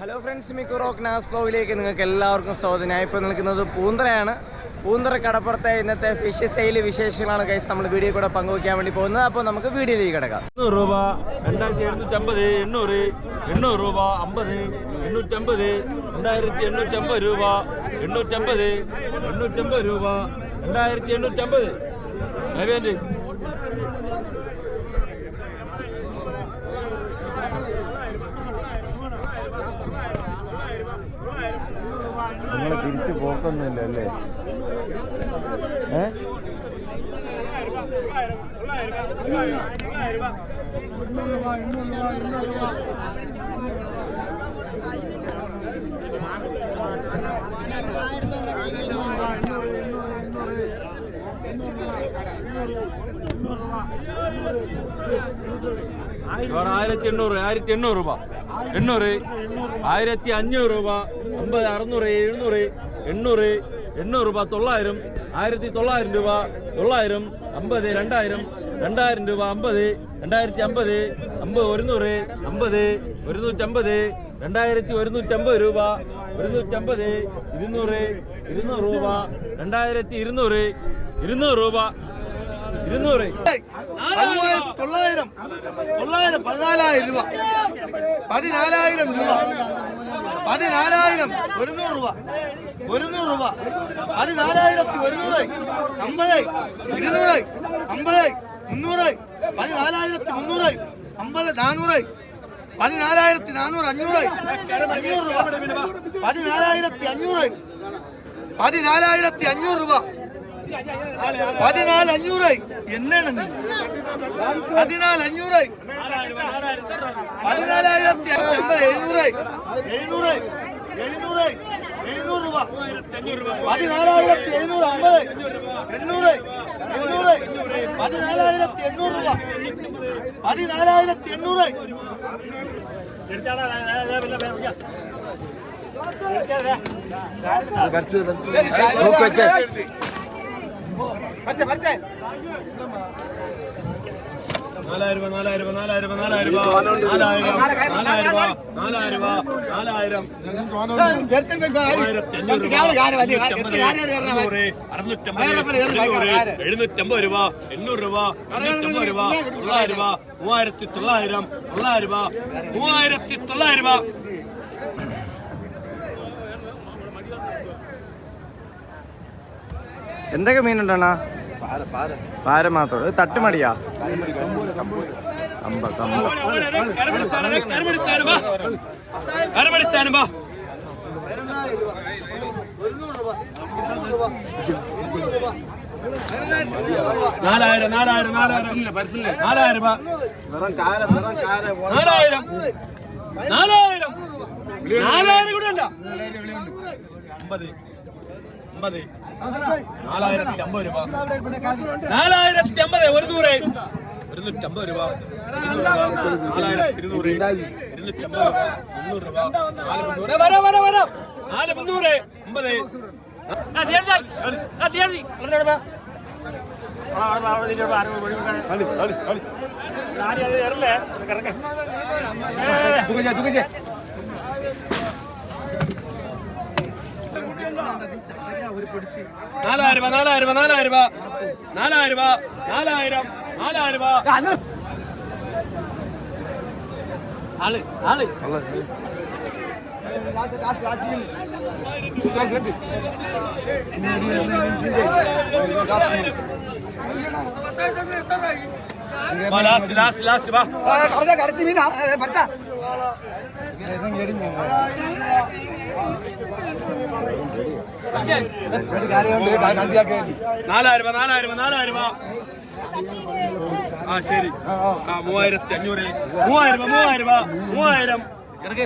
Hello friends മിക്കു rock നാസ് ബ്ലോഗിലേക്ക് നിങ്ങൾക്ക് എല്ലാവർക്കും സ്വാഗതം. ഞാൻ ഇപ്പോൾ നിൽക്കുന്നത് പൂന്തറയാണ്. പൂന്തറ കടപ്പുറത്തെ ഇന്നത്തെ ഫിഷ് സെയിൽ വിശേഷങ്ങളാണ് കൈസ് നമ്മൾ വീഡിയോ കൂടെ പങ്കുവയ്ക്കാൻ വേണ്ടി പോകുന്നത്. അപ്പോൾ നമുക്ക് വീഡിയോയിലേക്ക് കിടക്കാം. എണ്ണൂറ് രൂപ രണ്ടായിരത്തി എഴുന്നൂറ്റമ്പത് എണ്ണൂറ് എണ്ണൂറ് രൂപ അമ്പത് എണ്ണൂറ്റമ്പത് രണ്ടായിരത്തി എണ്ണൂറ്റമ്പത് രൂപ എണ്ണൂറ്റമ്പത് എണ്ണൂറ്റമ്പത് രൂപ രണ്ടായിരത്തി എണ്ണൂറ്റമ്പത്. തിരിച്ചു പോക്കൊന്നുമില്ല അല്ലേ ആയിരത്തി എണ്ണൂറ് ആയിരത്തി എണ്ണൂറ് രൂപ. എണ്ണൂറ് ആയിരത്തി അഞ്ഞൂറ് രൂപ അമ്പത് അറുന്നൂറ് എഴുന്നൂറ് എണ്ണൂറ് എണ്ണൂറ് രൂപ തൊള്ളായിരം ആയിരത്തി തൊള്ളായിരം രൂപ തൊള്ളായിരം അമ്പത് രണ്ടായിരം രണ്ടായിരം രൂപ അമ്പത് രണ്ടായിരത്തി അമ്പത് അമ്പത് ഒരുന്നൂറ് അമ്പത് ഒരുന്നൂറ്റമ്പത് രണ്ടായിരത്തി ഒരുന്നൂറ്റമ്പത് രൂപ ഒരുന്നൂറ്റമ്പത് ഇരുന്നൂറ് ഇരുന്നൂറ് രൂപ രണ്ടായിരത്തി ഇരുന്നൂറ് ഇരുന്നൂറ് രൂപ. പതിമൂവായിരം തൊള്ളായിരം. തൊള്ളായിരം പതിനാലായിരം രൂപ. പതിനാലായിരം രൂപ. പതിനാലായിരം ഒരുന്നൂറ് രൂപ. ഒരുന്നൂറ് രൂപ. പതിനാലായിരത്തി ഒരുന്നൂറ്. അമ്പത്. ഇരുന്നൂറ്. അമ്പത്. മുന്നൂറ്. പതിനാലായിരത്തി മുന്നൂറ്. അമ്പത് നാനൂറ്. പതിനാലായിരത്തി നാനൂറ് അഞ്ഞൂറ്. അഞ്ഞൂറ് രൂപ. പതിനാലായിരത്തി അഞ്ഞൂറ്. പതിനാലായിരത്തി അഞ്ഞൂറ് രൂപ. പതിനാല് അഞ്ഞൂറ് എന്നാണ്? പതിനാല് അഞ്ഞൂറ് പതിനാലായിരത്തി അമ്പത് എഴുന്നൂറ് എഴുന്നൂറ് എഴുന്നൂറ് എഴുന്നൂറ് രൂപ. പതിനാലായിരത്തി എഴുന്നൂറ് അമ്പത്. എണ്ണൂറ്. എണ്ണൂറ്. പതിനാലായിരത്തി എണ്ണൂറ് രൂപ. പതിനാലായിരത്തി എണ്ണൂറ്. നോക്ക് വെച്ചേ. നാലായിരം രൂപ നാലായിരം രൂപ നാലായിരം രൂപ നാലായിരം രൂപ നാലായിരം രൂപ നാലായിരം രൂപ എഴുന്നൂറ്റമ്പത് രൂപ എണ്ണൂറ് രൂപ എണ്ണൂറ്റമ്പത് രൂപ. തൊള്ളായിരം രൂപ മൂവായിരത്തി തൊള്ളായിരം തൊള്ളായിരം രൂപ മൂവായിരത്തി തൊള്ളായിരം രൂപ. എന്തൊക്കെ മീനുണ്ടണ്ണാ പാര മാത്രം. ഇത് തട്ടുമടിയാ? അമ്പ കമ്പ നാലായിരം നാലായിരം നാലായിരം. നാലായിരം. നാലായിരം. നാലായിരം കൂടെ ഉണ്ടോ? നാലായിരത്തി അമ്പത്. രൂപ. നാലായിരത്തി അമ്പത് ഒരു നൂറ്. ഇരുന്നൂറ്റമ്പത് രൂപ. നാലായിരത്തി ഇരുന്നൂറ് ഇരുന്നൂറ്റമ്പത് രൂപ. മുന്നൂറ് രൂപ. നാല് മുന്നൂറ്. വരാം വരാം വരാം. നാല് മുന്നൂറ്. അമ്പത്. ആ, തീർച്ചയായും. ആ, തീർച്ചയായും. പറഞ്ഞോട് വാ. ആ, ആ, ആ, ഇതിന്റെ ഭാരം ഒഴി- ഒഴി- ആരും അത് തരില്ലേ? കിടക്ക്. ഏ, നാലായിരം രൂപ നാലായിരം രൂപ നാലായിരം രൂപ നാലായിരം രൂപ ശരി. ആ മൂവായിരത്തി അഞ്ഞൂറ്. മൂവായിരം മൂവായിരം മൂവായിരം. കിടക്കേ